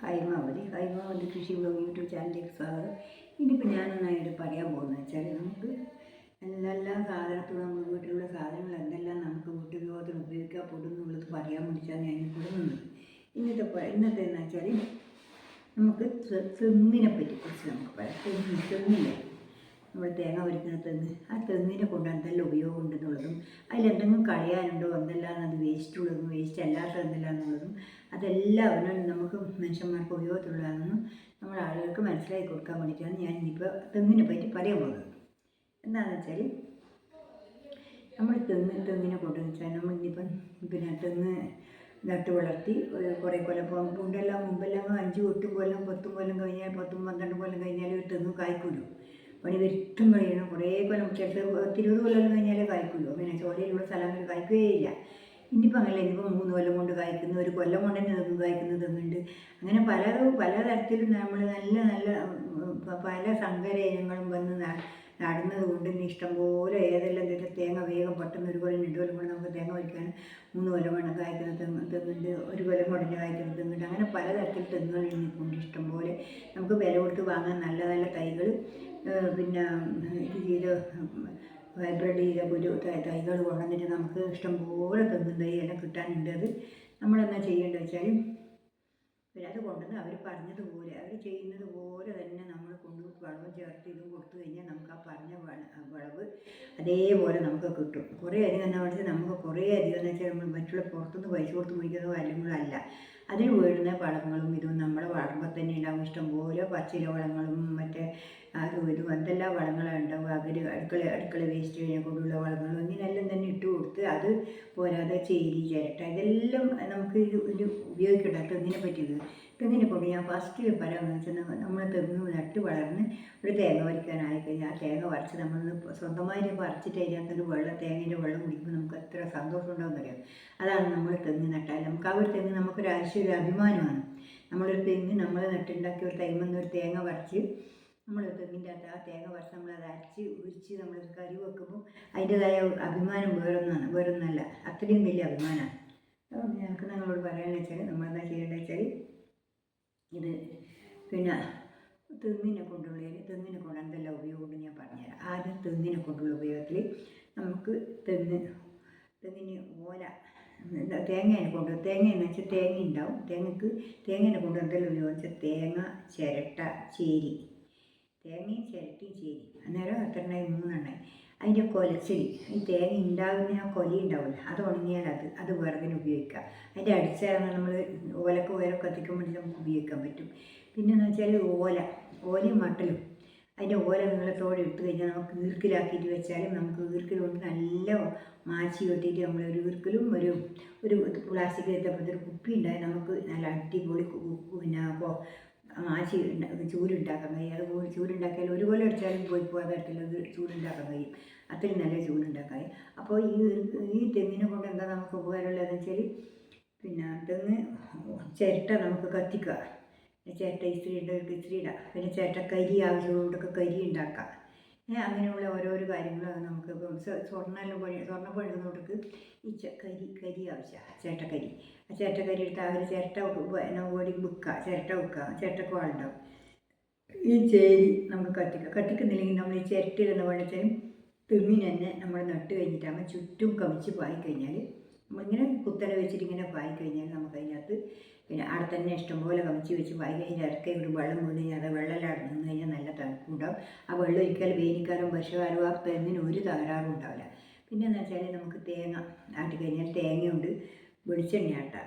ഹൈമാവതി. ഹൈമാവതി കൃഷി blog YouTube ചാനലിലേക്ക് സ്വാഗതം. ഇനിയിപ്പോൾ ഞാനൊന്നായിട്ട് പറയാൻ പോകുന്നത് വെച്ചാൽ നമുക്ക് എന്തെല്ലാം സാധനത്തോട് നമ്മൾ വീട്ടിലുള്ള സാധനങ്ങൾ എന്തെല്ലാം നമുക്ക് വീട്ടുപയോഗത്തിന് ഉപയോഗിക്കാൻ എന്നുള്ളത് പറയാൻ വേണ്ടിയിട്ടാണ് ഞാൻ കൊടുക്കുന്നത് ഇന്നത്തെ ഇന്നത്തെ എന്ന് വെച്ചാൽ നമുക്ക് സെമ്മിനെ പറ്റി കുറിച്ച് നമുക്ക് പറയാം. തെങ്ങില്ലേ നമ്മൾ തേങ്ങ വരിക്കുന്ന തെങ്ങ് ആ തെങ്ങിനെ കൊണ്ട് എന്തെല്ലാം ഉപയോഗം ഉണ്ടെന്നുള്ളതും അതിലെന്തെങ്കിലും കളയാനുണ്ടോ എന്തെല്ലാം അത് വേസ്റ്റ് ഉള്ളതും വേസ്റ്റ് അല്ലാത്ത എന്തെല്ലാന്നുള്ളതും അതെല്ലാം അവനും നമുക്ക് മനുഷ്യന്മാർക്ക് ഉപയോഗത്തിലുള്ളതാണെന്നും നമ്മൾ ആളുകൾക്ക് മനസ്സിലാക്കി കൊടുക്കാൻ വേണ്ടിയിട്ടാണ് ഞാൻ ഇനിയിപ്പോൾ തെങ്ങിനെ പറ്റി പറയാൻ പോകുന്നത്. എന്താണെന്ന് വെച്ചാൽ നമ്മൾ തെങ്ങ് തെങ്ങിനെ കൊണ്ടെന്ന് വെച്ചാൽ നമ്മൾ ഇനിയിപ്പം പിന്നെ തെങ്ങ് നട്ട് വളർത്തി കുറേ കൊല്ലം ഇപ്പം മുണ്ടെല്ലാം മുമ്പെല്ലാം അഞ്ച് എട്ടും കൊല്ലം പത്തും കൊല്ലം കഴിഞ്ഞാൽ പത്തും പന്ത്രണ്ടും കൊല്ലം കഴിഞ്ഞാൽ ഒരു തെങ്ങ് കായ്ക്കുമല്ലോ പണി വരുത്തും കഴിയണം കുറേ കൊല്ലം പത്തിരുപത് കൊല്ലം കഴിഞ്ഞാലേ കായ്ക്കുള്ളൂ. പിന്നെ ചോലയിലുള്ള സ്ഥലങ്ങളിൽ കായ്ക്കുകയില്ല ഇനിയിപ്പോൾ അങ്ങനെ ഇനിയിപ്പോൾ മൂന്ന് കൊല്ലം കൊണ്ട് കായ്ക്കുന്ന ഒരു കൊല്ലം കൊണ്ട് തന്നെ നമുക്ക് കായ്ക്കുന്ന ഉണ്ട് അങ്ങനെ പല പല തരത്തിലും നമ്മൾ നല്ല നല്ല പല സങ്കര ഇനങ്ങളും വന്ന് നടുന്നത് കൊണ്ട് ഇനി ഇഷ്ടംപോലെ ഏതെല്ലാം എന്തെങ്കിലും തേങ്ങ വേഗം പെട്ടെന്ന് ഒരു കൊല്ലം രണ്ട് കൊല്ലം കൊണ്ട് നമുക്ക് തേങ്ങ വലിക്കാൻ മൂന്ന് കൊല്ലം കൊണ്ട് കായ്ക്കുന്ന തെങ്ങ് തെങ്ങുണ്ട് ഒരു കൊല്ലം കൊണ്ട് തന്നെ കായ്ക്കുന്ന തെങ്ങുണ്ട്. അങ്ങനെ പലതരത്തിൽ തെങ്ങുകൾ ഇന്നിപ്പോൾ ഇഷ്ടംപോലെ നമുക്ക് വില കൊടുത്ത് വാങ്ങാൻ നല്ല നല്ല തൈകൾ പിന്നെ ഹൈബ്രിഡ് ചെയ്ത ഒരു തൈകൾ കൊണ്ടുവന്നിട്ട് നമുക്ക് ഇഷ്ടംപോലെ തെങ്ങും തൈ എല്ലാം കിട്ടാനുണ്ട്. അത് നമ്മളെന്താ ചെയ്യേണ്ടത് വെച്ചാൽ അത് കൊണ്ടുവന്ന് അവർ പറഞ്ഞതുപോലെ അവർ ചെയ്യുന്നത് പോലെ തന്നെ നമ്മൾ കൊണ്ട് വളവ് ചേർത്ത് ഇതും കൊടുത്തു കഴിഞ്ഞാൽ നമുക്ക് ആ പറഞ്ഞ വളവ് അതേപോലെ നമുക്ക് കിട്ടും. കുറേ അധികം എന്ന് പറഞ്ഞാൽ നമുക്ക് കുറേ അധികം എന്ന് വെച്ചാൽ നമ്മൾ മറ്റുള്ള പുറത്തുനിന്ന് പൈസ കൊടുത്ത് മേടിക്കുന്ന കാര്യങ്ങളല്ല അതിന് വീഴുന്ന വളങ്ങളും ഇതും നമ്മൾ വളർമ്പോൾ തന്നെ ഉണ്ടാവും ഇഷ്ടംപോലെ പച്ചില വളങ്ങളും മറ്റേ അതും ഇതും എന്തെല്ലാം വളങ്ങളാണ് ഉണ്ടാവുക? അവർ അടുക്കള അടുക്കള വേസ്റ്റ് കഴിഞ്ഞാൽ കൊണ്ടുള്ള വളങ്ങളും ഇങ്ങനെയെല്ലാം തന്നെ ഇട്ട് കൊടുത്ത് അത് പോരാതെ ചേരി ചിരട്ട. ഇതെല്ലാം നമുക്ക് ഇത് ഒരു ഉപയോഗിക്കട്ടെ തെങ്ങിനെ പറ്റിയത്? തെങ്ങിനെ കൊണ്ട് ഞാൻ ഫസ്റ്റ് വെച്ചാൽ നമ്മൾ തെങ്ങ് നട്ട് വളർന്ന് ഒരു തേങ്ങ വരയ്ക്കാനായി കഴിഞ്ഞാൽ ആ തേങ്ങ വരച്ച് നമ്മളൊന്ന് സ്വന്തമായിട്ട് പറിച്ചിട്ട് അതിനകത്തൊരു വെള്ളം തേങ്ങേന്റെ വെള്ളം കുടിക്കുമ്പോൾ നമുക്ക് എത്ര സന്തോഷം ഉണ്ടാവും അറിയാം അതാണ് നമ്മൾ തെങ്ങ് നട്ടാൽ നമുക്ക് ആ ഒരു തെങ്ങ് നമുക്കൊരു ആവശ്യം ഒരു അഭിമാനമാണ്. നമ്മളൊരു തെങ്ങ് നമ്മൾ നട്ടുണ്ടാക്കിയ ഒരു തൈമെന്ന് ഒരു തേങ്ങ വരച്ച് നമ്മൾ തെങ്ങിന്റെ അകത്ത് ആ തേങ്ങ വറുത്ത് നമ്മൾ അത് അരച്ച് ഉരിച്ച് നമ്മൾ കറി വെക്കുമ്പോൾ അതിന്റെതായ അഭിമാനം വേറൊന്നാണ് വേറൊന്നല്ല അത്രയും വലിയ അഭിമാനമാണ്. അപ്പോൾ ഞങ്ങൾക്ക് നിങ്ങളോട് പറയാമെന്ന് വെച്ചാൽ നമ്മളെന്താ ചെയ്യേണ്ടത് വെച്ചാൽ ഇത് പിന്നെ തെങ്ങിനെ കൊണ്ടുള്ളതിൽ തെങ്ങിനെ കൊണ്ട് എന്തെല്ലാം ഉപയോഗമുണ്ട് ഞാൻ പറഞ്ഞുതരാം. ആദ്യം തെങ്ങിനെ കൊണ്ടുള്ള ഉപയോഗത്തിൽ നമുക്ക് തെങ്ങ് തെങ്ങിന് ഓല തേങ്ങേനെ കൊണ്ട് തേങ്ങ എന്ന് വെച്ചാൽ തേങ്ങ ഉണ്ടാവും. തേങ്ങക്ക് തേങ്ങേനെ കൊണ്ട് എന്തെല്ലാം ഉപയോഗം വെച്ചാൽ തേങ്ങ ചിരട്ട ചേരി തേങ്ങയും ചിരട്ടിയും ചേരി. അന്നേരം എത്ര എണ്ണായി മൂന്നെണ്ണായി. അതിന്റെ കൊലച്ചിരി ഈ തേങ്ങ ഉണ്ടാകുന്ന ആ കൊലി ഉണ്ടാവില്ല അത് ഉണങ്ങിയാൽ അത് അത് വിറകിന് ഉപയോഗിക്കാം. അതിന്റെ അടിച്ചാണ് നമ്മൾ ഓലക്ക് ഓല കത്തിക്കാൻ വേണ്ടി നമുക്ക് ഉപയോഗിക്കാൻ പറ്റും. പിന്നെന്ന് വെച്ചാൽ ഓല ഓലയും മട്ടലും. അതിന്റെ ഓല നീളത്തോടെ ഇട്ട് കഴിഞ്ഞാൽ നമുക്ക് ഈർക്കിലാക്കിയിട്ട് വെച്ചാലും നമുക്ക് ഈർക്കിൽ കൊണ്ട് നല്ല മാച്ചി കെട്ടിയിട്ട് നമ്മൾ ഒരു ഈർക്കിലും ഒരു ഒരു പ്ലാസ്റ്റിക് എത്തപ്പോഴത്തെ ഒരു കുപ്പി ഉണ്ടായി നമുക്ക് നല്ല അടിപൊളി പിന്നെ ഉണ്ടാ- ചൂലുണ്ടാക്കാൻ കഴിയും അത് ചൂലുണ്ടാക്കിയാൽ ഒരു കൊല്ലം അടിച്ചാലും പോയി പോകാതെ തരത്തിലുള്ള ചൂടുണ്ടാക്കാൻ കഴിയും അത്രയും നല്ല ചൂടുണ്ടാക്കാൻ അപ്പോൾ ഈ ഈ തെങ്ങിനെ കൊണ്ട് എന്താ നമുക്ക് ഉപകാരമുള്ളതെന്ന് വെച്ചാൽ പിന്നെ തെങ്ങ് ചിരട്ട നമുക്ക് കത്തിക്കുക. ചിരട്ട ഇസ്ത്രി ഉണ്ടവർക്ക് ഇസ്ത്രി ഇടാം പിന്നെ ചിരട്ട കരി ആവശ്യമുള്ളവർക്കൊക്കെ കരി ഉണ്ടാക്കാം അങ്ങനെയുള്ള ഓരോരോ കാര്യങ്ങൾ നമുക്ക് ഇപ്പം സ്വ- സ്വർണമെല്ലാം പണി സ്വർണം പണിയുന്നവർക്ക് ഈ കരി കരി ആവശ്യമാണ് ചേട്ടക്കരി. ആ ചേട്ടക്കരി എടുത്ത് അവർ ചിരട്ട ഓടി വിൽക്കുക ചിരട്ട വിൽക്കുക ചിരട്ടക്ക് ആളുണ്ടാവും ഈ ചേരി നമുക്ക് കത്തിക്കുക കത്തിക്കുന്നില്ലെങ്കിൽ നമ്മൾ ഈ ചിരട്ടയിലെന്ന് പറഞ്ഞാൽ തെങ്ങിന് തന്നെ നമ്മൾ നട്ട് കഴിഞ്ഞിട്ടാകുമ്പോൾ ചുറ്റും കമിച്ച് പായി കഴിഞ്ഞാൽ നമ്മളിങ്ങനെ കുത്തല വെച്ചിട്ട് ഇങ്ങനെ പായി കഴിഞ്ഞാൽ നമുക്ക് അതിനകത്ത് പിന്നെ അവിടെ തന്നെ ഇഷ്ടംപോലെ കമിച്ച് വെച്ച് പായി അതിന്റെ ഇറക്കി ഒരു വെള്ളം വീണ് കഴിഞ്ഞാൽ അത് വെള്ളമില്ലാതെ നിന്ന് കഴിഞ്ഞാൽ നല്ല തണുപ്പുണ്ടാവും. ആ വെള്ളം ഒരിക്കലും വേനൽക്കാലം വർഷകാലവും ആ തെങ്ങിന് ഒരു തകരാറും ഉണ്ടാവില്ല. പിന്നെ എന്ന് വെച്ചാൽ നമുക്ക് തേങ്ങ ആട്ടി കഴിഞ്ഞാൽ തേങ്ങയുണ്ട്. വെളിച്ചെണ്ണ ആട്ടാം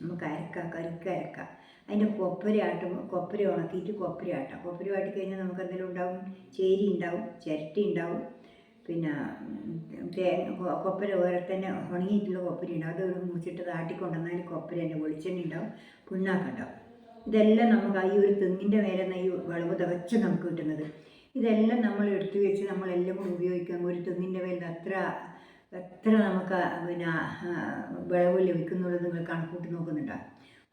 നമുക്ക് അരക്കാം കരിക്ക് അരക്കാം. അതിന്റെ കൊപ്പര ആട്ടുമ്പോൾ കൊപ്പര ഉണക്കിയിട്ട് കൊപ്പര ആട്ടാം. കൊപ്പര ആട്ടി കഴിഞ്ഞാൽ നമുക്ക് എന്തെങ്കിലും ഉണ്ടാവും? ചേരി ഉണ്ടാവും ചിരട്ടി ഉണ്ടാവും. പിന്നെ തേങ്ങ കൊപ്പര തന്നെ ഉണങ്ങിയിട്ടുള്ള കൊപ്പര ഉണ്ടാവും അത് മുറിച്ചിട്ട് ആട്ടിക്കൊണ്ടുവന്നാൽ കൊപ്പര തന്നെ വെളിച്ചെണ്ണ ഉണ്ടാവും പുണ്ണാക്കുണ്ടാവും ഇതെല്ലാം നമുക്ക് ഈ ഒരു തെങ്ങിന്റെ മേലെ നിന്ന് ഈ വിളവ് തികച്ച് നമുക്ക് കിട്ടുന്നത്. ഇതെല്ലാം നമ്മൾ എടുത്തു വെച്ച് നമ്മളെല്ലാം കൂടി ഉപയോഗിക്കാൻ ഒരു തെങ്ങിന്റെ മേലെ അത്ര എത്ര നമുക്ക് പിന്നെ വിളവ് ലഭിക്കുന്നുള്ളത് നിങ്ങൾ കണക്കൂട്ടി നോക്കുന്നുണ്ടോ?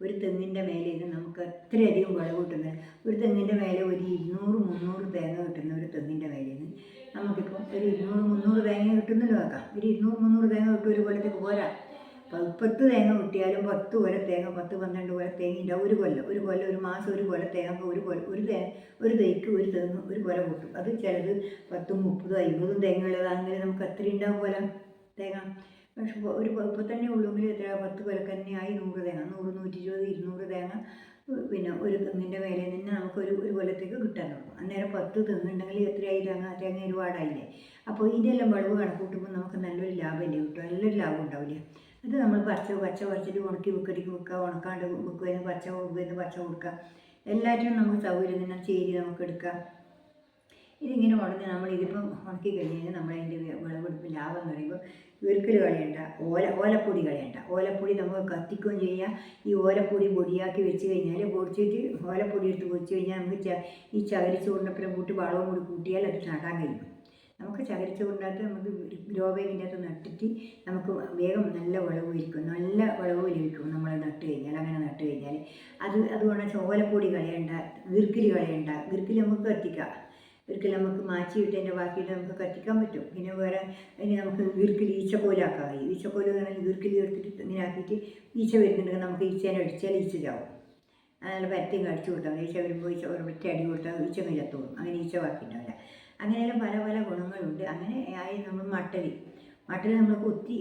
ഒരു തെങ്ങിന്റെ മേലെ ഇത് നമുക്ക് അത്രയധികം വിളവ് കിട്ടുന്നത്. ഒരു തെങ്ങിന്റെ മേലെ ഒരു ഇരുന്നൂറ് മുന്നൂറ് തേങ്ങ കിട്ടുന്ന ഒരു തെങ്ങിന്റെ മേലെ നിന്ന് നമുക്കിപ്പോൾ ഒരു ഇരുന്നൂറ് മുന്നൂറ് തേങ്ങ കിട്ടുന്നില്ല ആക്കാം ഒരു ഇരുന്നൂറ് മുന്നൂറ് തേങ്ങ കിട്ടും ഒരു കൊല്ലത്തേക്ക് പോരാ. പത്ത് തേങ്ങ കിട്ടിയാലും പത്ത് കൊല തേങ്ങ പത്ത് പന്ത്രണ്ട് കൊല തേങ്ങ ഉണ്ടാവും ഒരു കൊല്ലം ഒരു കൊല്ലം ഒരു മാസം ഒരു കൊല തേങ്ങ ഒരു കൊല ഒരു തേ ഒരു തേക്ക് ഒരു തെങ്ങ് ഒരു കൊല കിട്ടും. അത് ചിലത് പത്തും മുപ്പതും അമ്പതും തേങ്ങയുള്ളതാണെങ്കിൽ നമുക്ക് അത്ര ഉണ്ടാവും കൊല തേങ്ങ. പക്ഷെ ഒരു ഇപ്പോൾ തന്നെ ഉള്ളെങ്കിൽ എത്ര പത്ത് കൊലക്ക് തന്നെയായി നൂറ് തേങ്ങ. നൂറ് നൂറ്റി ഇരുപത് ഇരുന്നൂറ് തേങ്ങ പിന്നെ ഒരു തെങ്ങിന്റെ മേലെ നിന്ന് നമുക്ക് ഒരു ഒരു കൊല്ലത്തേക്ക് കിട്ടാനുള്ളൂ അന്നേരം പത്ത് തെങ്ങുണ്ടെങ്കിൽ എത്രയായി? തേങ്ങ തേങ്ങ ഒരുപാടായില്ലേ? അപ്പോൾ ഇതിനെല്ലാം വിളവ് കണക്ക് കൂട്ടുമ്പോൾ നമുക്ക് നല്ലൊരു ലാഭമല്ലേ കിട്ടും? നല്ലൊരു ലാഭം ഉണ്ടാവില്ലേ? അത് നമ്മൾ പച്ച പച്ച പറിച്ചിട്ട് ഉണക്കി വിക്കടിക്ക് വെക്കുക. ഉണക്കാണ്ട് വെക്കുവാനും പച്ച വെക്കുന്ന പച്ച കൊടുക്കുക. എല്ലാറ്റിനും നമുക്ക് സൗകര്യം തന്നെ. ചേരി നമുക്ക് എടുക്കാം ഇതിങ്ങനെ ഉടനെ നമ്മൾ ഇതിപ്പം ഉണക്കി കഴിഞ്ഞാൽ നമ്മളതിന്റെ വിളവെടുപ്പ് ലാഭം എന്ന് പറയുമ്പോൾ വീർക്കൽ കളയണ്ട ഓല ഓലപ്പൊടി കളയണ്ട. ഓലപ്പൊടി നമുക്ക് കത്തിക്കുകയും ചെയ്യാം. ഈ ഓലപ്പൊടി പൊടിയാക്കി വെച്ച് കഴിഞ്ഞാൽ പൊടിച്ചിട്ട് ഓലപ്പൊടി എടുത്ത് പൊടിച്ച് കഴിഞ്ഞാൽ നമുക്ക് ച ഈ ചകരിച്ചോറിനപ്പുറം കൂട്ടി വളവും കൂടി കൂട്ടിയാൽ അത് നടാൻ കഴിയും. നമുക്ക് ചകരിച്ചോറിനകത്ത് നമുക്ക് ഗ്രോ ബാഗിന്റെ അകത്ത് നട്ടിട്ട് നമുക്ക് വേഗം നല്ല വിളവ് ഇരിക്കും. നല്ല വിളവ് ലഭിക്കും നമ്മൾ നട്ട് കഴിഞ്ഞാൽ അങ്ങനെ നട്ട് കഴിഞ്ഞാൽ അത് അതുകൊണ്ട് വെച്ചാൽ ഓലപ്പൊടി കളയണ്ട ഗിർക്കിൽ കളയണ്ട. ഗിർക്കിൽ നമുക്ക് കത്തിക്കാം. ഗിർക്കിൽ നമുക്ക് മാച്ചിയിട്ട് അതിന്റെ ബാക്കിയിട്ട് നമുക്ക് കത്തിക്കാൻ പറ്റും പിന്നെ വേറെ ഇനി നമുക്ക് ഈർക്കിലി ഈച്ചക്കോലാക്കാം ഈച്ചക്കോൽ പറഞ്ഞാൽ ഈർക്കിലി എടുത്തിട്ട് ഇങ്ങനെ ആക്കിയിട്ട് ഈച്ച വരുന്നുണ്ടെങ്കിൽ നമുക്ക് ഈച്ചേനെ അടിച്ചാൽ ഈച്ച ചാവും നല്ല പരത്തി കടിച്ചു കൊടുത്താൽ ഈച്ച വരുമ്പോൾ ഈച്ച ഒരൊറ്റ അടി കൊടുത്താൽ ഈച്ച ചത്തോളും അങ്ങനെ ഈച്ച ബാക്കിയുണ്ടാവില്ല അങ്ങനെയെല്ലാം പല പല ഗുണങ്ങളുണ്ട് അങ്ങനെ ആയി നമ്മൾ മട്ടരി മട്ടരി നമ്മൾ കൊത്തി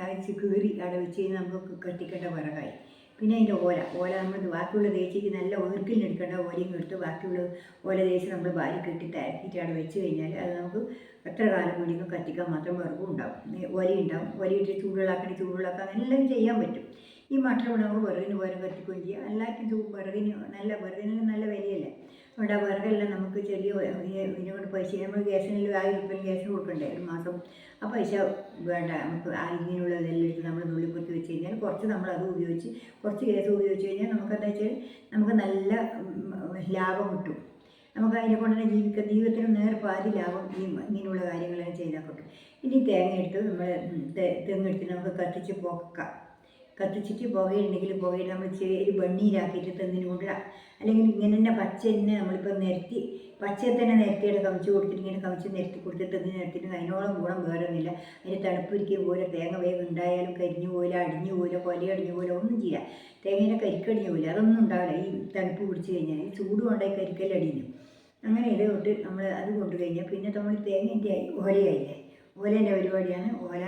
അരച്ച് കീറി അവിടെ കഴിഞ്ഞാൽ നമുക്ക് കത്തിക്കേണ്ട വിറകായി പിന്നെ അതിന്റെ ഓല. ഓല നമ്മൾ ബാക്കിയുള്ള തേച്ചിക്ക് നല്ല ഒഴുക്കിലെടുക്കേണ്ട ഓലയും എടുത്ത് ബാക്കിയുള്ള ഓല തേച്ച് നമ്മൾ വാരി കെട്ടി അരക്കിയിട്ട് അവിടെ വെച്ച് കഴിഞ്ഞാൽ അത് നമുക്ക് എത്ര കാലം വേണമെങ്കിലും കത്തിക്കാൻ മാത്രം വെറുപ്പും ഉണ്ടാവും. ഒല ഉണ്ടാവും. ഒലയിട്ട് ചൂടുള്ളാക്കണ ചൂടുള്ളാക്കാൻ എല്ലാം ചെയ്യാൻ പറ്റും. ഈ ഇവിടെ നമുക്ക് വിറകിന് പകരം കത്തിക്കുകയും ചെയ്യാം. എല്ലാവർക്കും വിറകിന് നല്ല വിറകിന് നല്ല വിലയല്ലേ? ആ വിറകെല്ലാം നമുക്ക് ചെറിയ ഇതിനോട് പൈസ നമ്മൾ ഗ്യാസിന് ആയിരം ഉറുപ്പ്യ ഗ്യാസ് കൊടുക്കണ്ടേ ഒരു മാസം? ആ പൈസ വേണ്ട നമുക്ക് ആ ഇങ്ങനെയുള്ള ഇതെല്ലാം എടുത്ത് നമ്മൾ നുള്ളിപ്പൊത്തി വെച്ച് കഴിഞ്ഞാൽ കുറച്ച് നമ്മൾ അത് ഉപയോഗിച്ച് കുറച്ച് ഗ്യാസ് ഉപയോഗിച്ച് കഴിഞ്ഞാൽ നമുക്ക് എന്താ വെച്ചാൽ നമുക്ക് നല്ല ലാഭം കിട്ടും. നമുക്ക് അതിനെ കൊണ്ട് തന്നെ ജീവിക്കാൻ ജീവിതത്തിന് നേർ പാതി ലാഭം ഈ ഇങ്ങനെയുള്ള കാര്യങ്ങളെല്ലാം ചെയ്താൽ കിട്ടും. ഇനി തേങ്ങ എടുത്ത് നമ്മൾ തെങ്ങെടുത്ത് നമുക്ക് കത്തിച്ച് പോക്കാം കത്തിച്ചിട്ട് പുകയുണ്ടെങ്കിൽ പുകയിട്ട് നമ്മൾ ചെറിയ ബണ്ണീരാക്കിയിട്ട് തെങ്ങിന് കൊണ്ടിടാം അല്ലെങ്കിൽ ഇങ്ങനെ തന്നെ പച്ച തന്നെ നമ്മളിപ്പോൾ നിരത്തി പച്ചയെ തന്നെ നിരത്തിയുടെ കവിച്ച് കൊടുത്തിട്ട് ഇങ്ങനെ കവിച്ച് നിരത്തി കൊടുത്തിട്ട് തെങ്ങിന് നിരത്തിയിട്ട് അതിനോളം ഗുണം വേറൊന്നുമില്ല. അതിന് തണുപ്പിരിക്കുക പോലെ തേങ്ങ വേഗം ഉണ്ടായാലും കരിഞ്ഞു പോലെ അടിഞ്ഞു പോലെ കൊല അടിഞ്ഞു പോലെ ഒന്നും ചെയ്യാം തേങ്ങേനെ കരിക്കടിഞ്ഞു പോലെ അതൊന്നും ഉണ്ടാവില്ല. ഈ തണുപ്പ് പിടിച്ചു കഴിഞ്ഞാൽ ഈ ചൂട് കൊണ്ടായി കരിക്കലടിഞ്ഞു അങ്ങനെ ഇത് തൊട്ട് നമ്മൾ അത് കൊണ്ടു കഴിഞ്ഞാൽ പിന്നെ നമ്മൾ തേങ്ങേന്റെ ആയി ഓലയായില്ലേ ഓലേന്റെ പരിപാടിയാണ്. ഓല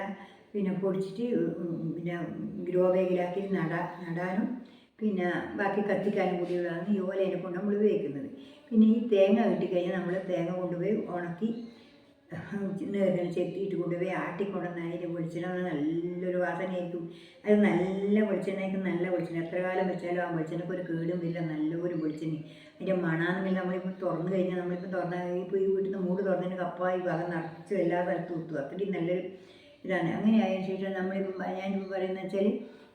പിന്നെ പൊടിച്ചിട്ട് പിന്നെ ഗ്രോ ബാഗിലാക്കി നടാ നടാനും പിന്നെ ബാക്കി കത്തിക്കാനും കൂടിയുള്ളതാണ് ഈ ഓലേനെ കൊണ്ട് നമ്മൾ ഉപയോഗിക്കുന്നത്. പിന്നെ ഈ തേങ്ങ കിട്ടിക്കഴിഞ്ഞാൽ നമ്മൾ തേങ്ങ കൊണ്ടുപോയി ഉണക്കി നേർങ്ങനെ ചെത്തിയിട്ട് കൊണ്ടുപോയി ആട്ടിക്കൊണ്ടുവന്ന് അതിന്റെ വെളിച്ചെണ്ണ നല്ലൊരു വാസനയായിരിക്കും. അത് നല്ല വെളിച്ചെണ്ണയ്ക്ക് നല്ല വെളിച്ചെണ്ണ. എത്ര കാലം വെച്ചാലും ആ വെളിച്ചെണ്ണയ്ക്ക് ഒരു കേടും ഇല്ല നല്ലൊരു വെളിച്ചെണ്ണ അതിന്റെ മണാന്നുണ്ടെങ്കിൽ നമ്മളിപ്പോൾ തുറന്നു കഴിഞ്ഞാൽ നമ്മളിപ്പോൾ തുറന്ന ഇപ്പോൾ ഈ വീട്ടിൽ നിന്ന് മൂട് തുറന്നതിന് കപ്പായി ഭാഗം നിറച്ച് എല്ലാ സ്ഥലത്തും കുത്തുക അത്രയും നല്ലൊരു ഇതാണ്. അങ്ങനെ ആയതിനു ശേഷം നമ്മളിപ്പം ഞാനിപ്പോൾ പറയുന്നത് വെച്ചാൽ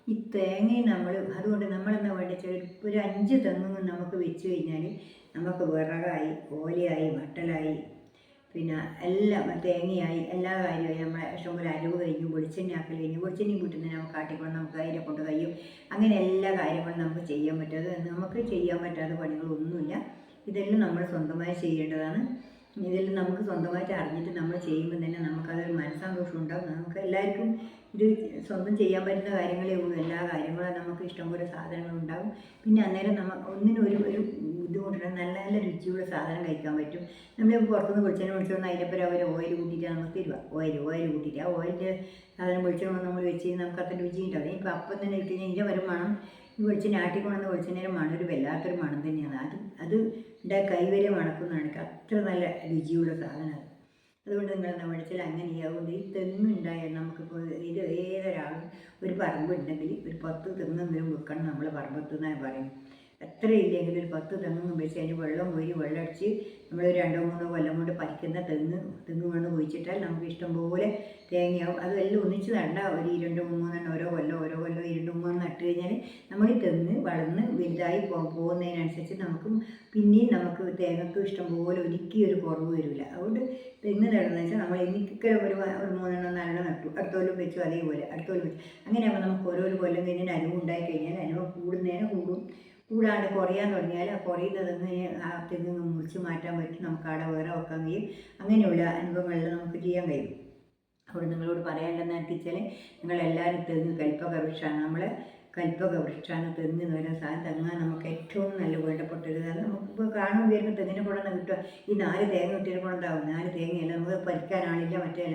ഈ തേങ്ങയും നമ്മൾ അതുകൊണ്ട് നമ്മളെന്താ വേണ്ടത് വെച്ചാൽ ഒരു അഞ്ച് തെങ്ങും നമുക്ക് വെച്ച് കഴിഞ്ഞാൽ നമുക്ക് വിറകായി ഓലയായി മട്ടലായി പിന്നെ എല്ലാം തേങ്ങയായി എല്ലാ കാര്യമായി നമ്മളെ ഇഷ്ടംപോലെ അലവ് കഴിഞ്ഞു വെളിച്ചെണ്ണ ആക്കൽ കഴിഞ്ഞു വെളിച്ചെണ്ണി വീട്ടിൽ നമുക്ക് ആട്ടിക്കൊണ്ട് നമുക്ക് അതിനെ കൊണ്ട് കഴിയും. അങ്ങനെ എല്ലാ കാര്യങ്ങളും നമുക്ക് ചെയ്യാൻ പറ്റും. അത് നമുക്ക് ചെയ്യാൻ പറ്റാത്ത പണികളൊന്നുമില്ല. ഇതെല്ലാം നമ്മൾ സ്വന്തമായി ചെയ്യേണ്ടതാണ്. ഇതെല്ലാം നമുക്ക് സ്വന്തമായിട്ട് അറിഞ്ഞിട്ട് നമ്മൾ ചെയ്യുമ്പോൾ തന്നെ നമുക്കതൊരു മനസ്സന്തോഷം ഉണ്ടാവും. നമുക്ക് എല്ലാവർക്കും ഇത് സ്വന്തം ചെയ്യാൻ പറ്റുന്ന കാര്യങ്ങളേ ഉള്ളൂ. എല്ലാ കാര്യങ്ങളും നമുക്ക് ഇഷ്ടംപോലെ സാധനങ്ങളുണ്ടാവും പിന്നെ അന്നേരം നമ്മൾ ഒന്നിനും ഒരു ഒരു ബുദ്ധിമുട്ടില്ല നല്ല നല്ല രുചിയുള്ള സാധനം കഴിക്കാൻ പറ്റും. നമ്മൾ പുറത്തുനിന്ന് വെളിച്ചെണ്ണ മേടിച്ചോണ്ട് അതിന്റെ അവർ ഓയിൽ കൂട്ടിയിട്ട് നമുക്ക് തരുക ഓയിൽ ഓയിൽ കൂട്ടിയിട്ട്. ആ ഓയിലിന്റെ സാധനം വെളിച്ചെണ്ണ നമ്മൾ വെച്ച് നമുക്ക് അത്ര രുചി ഉണ്ടാവും ഇപ്പം അപ്പം തന്നെ ഇട്ട് കഴിഞ്ഞാൽ ഇതിന്റെ വരും മണം ഈ വെളിച്ചെണ്ണ ആട്ടിക്കൊണ്ടുവന്ന വെളിച്ചെണ്ണയുടെ മണം ഒരു വല്ലാത്തൊരു മണം തന്നെയാണ്. അത് അത് എന്റെ കൈവരി മണക്കുന്നതാണ് അത്ര നല്ല രുചിയുള്ള സാധനമാണ്. അതുകൊണ്ട് നിങ്ങൾ നമ്മുടെ അടുത്തിൽ അങ്ങനെയാവും. ഈ തെങ്ങുണ്ടായാൽ നമുക്കിപ്പോൾ ഇത് ഏതൊരാളും ഒരു പറമ്പുണ്ടെങ്കിൽ ഒരു പത്ത് തെങ്ങെങ്കിലും വെക്കണം. നമ്മൾ പറമ്പത്ത് എന്നാണ് പറയും. എത്ര ഇല്ലെങ്കിൽ ഒരു പത്ത് തെങ്ങും വെച്ച് അതിന് വെള്ളം കോരി വെള്ളം അടിച്ച് നമ്മൾ രണ്ടോ മൂന്നോ കൊല്ലം കൊണ്ട് പറിക്കുന്ന തെങ്ങ് തെങ്ങ് വന്ന് കുഴിച്ചിട്ടാൽ നമുക്ക് ഇഷ്ടംപോലെ തേങ്ങയാവും. അതെല്ലാം ഒന്നിച്ച് നണ്ട ഒരു ഇരണ്ട് മൂന്നെണ്ണം ഓരോ കൊല്ലം ഓരോ കൊല്ലം ഈ രണ്ട് മൂന്നെണ്ണം നട്ട് കഴിഞ്ഞാൽ നമ്മൾ ഈ തെങ്ങ് വളർന്ന് വലുതായി പോകുന്നതിനനുസരിച്ച് നമുക്ക് പിന്നെയും നമുക്ക് തേങ്ങക്ക് ഇഷ്ടം പോലെ ഒരിക്കലും ഒരു കുറവ് വരില്ല. അതുകൊണ്ട് തെങ്ങ് നടന്ന വെച്ചാൽ നമ്മൾ എനിക്കൊക്കെ ഒരു ഒരു മൂന്നെണ്ണം നാലെണ്ണം നട്ടു. അടുത്തോലും വെച്ചു അതേപോലെ അടുത്തോലും വെച്ചു. അങ്ങനെയാകുമ്പോൾ നമുക്ക് ഓരോ കൊല്ലം കഴിഞ്ഞാൽ അനുഭവം ഉണ്ടായി കഴിഞ്ഞാൽ കൂടുന്നതിന് കൂടും. കൂടാണ്ട് കുറയാൻ തുടങ്ങിയാൽ ആ കുറയുന്നത് തെങ്ങ് നിന്ന് മുറിച്ച് മാറ്റാൻ പറ്റും. നമുക്ക് അവിടെ വേറെ വെക്കാൻ കഴിയും. അങ്ങനെയുള്ള അനുഭവങ്ങളിൽ നമുക്ക് ചെയ്യാൻ കഴിയും. അപ്പോൾ നിങ്ങളോട് പറയാനുണ്ടെന്ന് വെച്ചാൽ നിങ്ങളെല്ലാവരും തെങ്ങ് കൽപ്പക വൃക്ഷമാണ് നമ്മൾ കൽപ്പക വൃക്ഷമാണ് തെങ്ങ് എന്ന് പറയുന്ന സാധനം തെങ്ങാൻ നമുക്ക് ഏറ്റവും നല്ല വേണ്ടപ്പെട്ടത് നമുക്ക് നമുക്കിപ്പോൾ കാണുമ്പോൾ വരുമ്പോൾ തെങ്ങിനെ കൊണ്ടുവന്ന് കിട്ടുക. ഈ നാല് തേങ്ങ കിട്ടിയത് കൊണ്ടുണ്ടാവും. നാല് തേങ്ങയല്ല നമുക്ക് പരിക്കാനാണില്ല മറ്റേ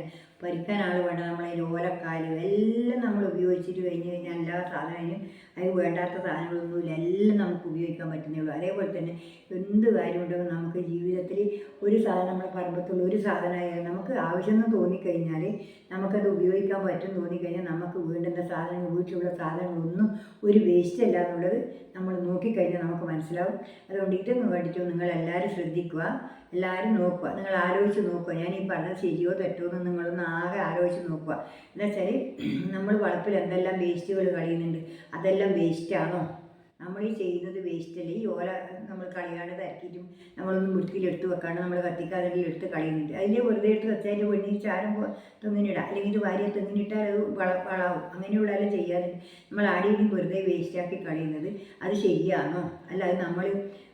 പരിക്കാൻ വേണ്ട നമ്മളെ ഈ ഓലക്കാൽ എല്ലാം നമ്മൾ ഉപയോഗിച്ചിട്ട് കഴിഞ്ഞ് കഴിഞ്ഞാൽ എല്ലാ സാധനവും അതിന് വേണ്ടാത്ത സാധനങ്ങളൊന്നുമില്ല എല്ലാം നമുക്ക് ഉപയോഗിക്കാൻ പറ്റുന്നേ ഉള്ളൂ അതേപോലെ തന്നെ എന്ത് കാര്യമുണ്ടെങ്കിലും നമുക്ക് ജീവിതത്തിൽ ഒരു സാധനം നമ്മുടെ പറമ്പത്തുള്ള ഒരു സാധനമായാലും നമുക്ക് ആവശ്യമെന്ന് തോന്നിക്കഴിഞ്ഞാൽ നമുക്കത് ഉപയോഗിക്കാൻ പറ്റും തോന്നിക്കഴിഞ്ഞാൽ നമുക്ക് വേണ്ടുന്ന സാധനങ്ങൾ വീട്ടിലുള്ള സാധനങ്ങളൊന്നും ഒരു വേസ്റ്റ് അല്ല എന്നുള്ളത് നമ്മൾ നോക്കിക്കഴിഞ്ഞാൽ നമുക്ക് മനസ്സിലാവും. അതുകൊണ്ട് ഇതൊന്നും നിങ്ങൾ എല്ലാവരും ശ്രദ്ധിക്കുക എല്ലാവരും നോക്കുക നിങ്ങൾ ആലോചിച്ച് നോക്കുക. ഞാൻ ഈ പറഞ്ഞത് ശരിയോ തെറ്റോ എന്ന് നിങ്ങളൊന്ന് ആകെ ആലോചിച്ച് നോക്കുക. എന്താ വെച്ചാൽ നമ്മൾ വളപ്പിൽ എന്തെല്ലാം വേസ്റ്റുകൾ കളയുന്നുണ്ട് അതെല്ലാം വേസ്റ്റാണോ? നമ്മൾ ഈ ചെയ്യുന്നത് വേസ്റ്റ് അല്ലേ? ഈ ഓല നമ്മൾ കളയാണ്ട് തരക്കിയിട്ടും നമ്മളൊന്നും വൃത്തിയിലെടുത്ത് വെക്കാണ്ട് നമ്മൾ കത്തിക്കാതെ എടുത്ത് കളയുന്നുണ്ട്. അതിന്റെ വെറുതെ എടുത്ത് അതിന്റെ വെണ്ണി ചാരം തെങ്ങിനിടാം. അല്ലെങ്കിൽ ഇത് വാരിയ തെങ്ങിനിട്ടാൽ അത് വള വളാവും. അങ്ങനെയുള്ളതെല്ലാം ചെയ്യാതെ നമ്മൾ ആടെയും വെറുതെ വേസ്റ്റാക്കി കളയുന്നത് അത് ശരിയാണോ? അല്ല അത് നമ്മൾ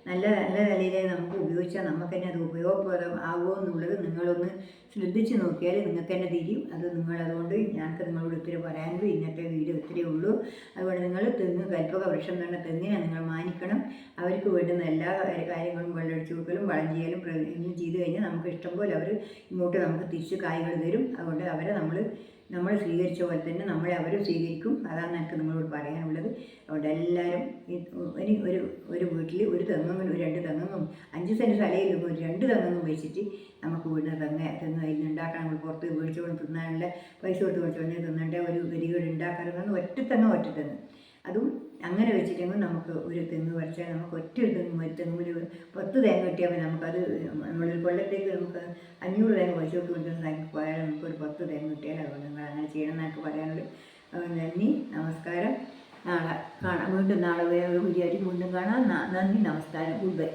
നല്ല നല്ല നിലയിൽ നമുക്ക് ഉപയോഗിച്ചാൽ നമുക്ക് തന്നെ അത് ഉപയോഗപ്രദം ആകുമോ എന്നുള്ളത് നിങ്ങളൊന്ന് ശ്രദ്ധിച്ച് നോക്കിയാൽ നിങ്ങൾക്ക് തന്നെ തിരിയും. അത് നിങ്ങളതുകൊണ്ട് ഞങ്ങൾക്ക് നിങ്ങളോട് ഒത്തിരി പറയാനുള്ളൂ ഇന്നത്തെ വീഡിയോ ഒത്തിരി ഉള്ളൂ. അതുകൊണ്ട് നിങ്ങൾ തെങ്ങ് കൽപ്പക വൃക്ഷം തന്നെ തെങ്ങിനെ നിങ്ങൾ മാനിക്കണം. അവർക്ക് വേണ്ടുന്ന എല്ലാ കാര്യ- കാര്യങ്ങളും വെള്ളമടിച്ചു കൊടുക്കലും വളം ചെയ്യലും ചെയ്ത് കഴിഞ്ഞാൽ നമുക്ക് ഇഷ്ടംപോലെ അവർ ഇങ്ങോട്ട് നമുക്ക് തിരിച്ച് കായ്കൾ തരും. അതുകൊണ്ട് അവരെ നമ്മൾ നമ്മൾ സ്വീകരിച്ച പോലെ തന്നെ നമ്മളെ അവരും സ്വീകരിക്കും. അതാണ് എനിക്ക് നിങ്ങളോട് പറയാനുള്ളത്. അതുകൊണ്ട് എല്ലാവരും ഇനി ഒരു ഒരു വീട്ടിൽ ഒരു തെങ്ങും ഒരു രണ്ട് തെങ്ങും അഞ്ച് സെന്റ് സ്ഥലയിലും ഒരു രണ്ട് തെങ്ങും വെച്ചിട്ട് നമുക്ക് വീടിന് തെങ്ങ് തെങ്ങ് അതിൽ ഉണ്ടാക്കാൻ നമ്മൾ പുറത്ത് മേടിച്ചുകൊണ്ട് തിന്നാനുള്ള പൈസ കൊടുത്ത് മേടിച്ചുകൊണ്ട് തിന്നേണ്ട ഒരു ഗതികേട് ഉണ്ടാക്കാറുണ്ടെന്ന് ഒറ്റ തെങ്ങ് ഒറ്റ തെങ്ങ്. അതും അങ്ങനെ വെച്ചിട്ടെങ്കിൽ നമുക്ക് ഒരു തെങ്ങ് പറിച്ചാൽ നമുക്ക് ഒറ്റ ഒരു തെങ്ങ് ഒരു തെങ്ങ് ഒരു പത്ത് തേങ്ങ കിട്ടിയാൽ നമുക്കത് നമ്മളൊരു കൊല്ലത്തേക്ക് നമുക്ക് അഞ്ഞൂറ് തേങ്ങ കൊടുത്ത് കൊണ്ടുവന്ന് തേങ്ങ പോയാൽ നമുക്ക് ഒരു പത്ത് തേങ്ങ കിട്ടിയാൽ അതുകൊണ്ട് നിങ്ങൾ അങ്ങനെ ചെയ്യണം എന്നൊക്കെ പറയാനുള്ളത് അതുകൊണ്ട് നന്ദി നമസ്കാരം. നാളെ കാണാം. വീണ്ടും നാളെ വേറെ വീഡിയോ വീണ്ടും കാണാം. നന്ദി നമസ്കാരം. Good bye.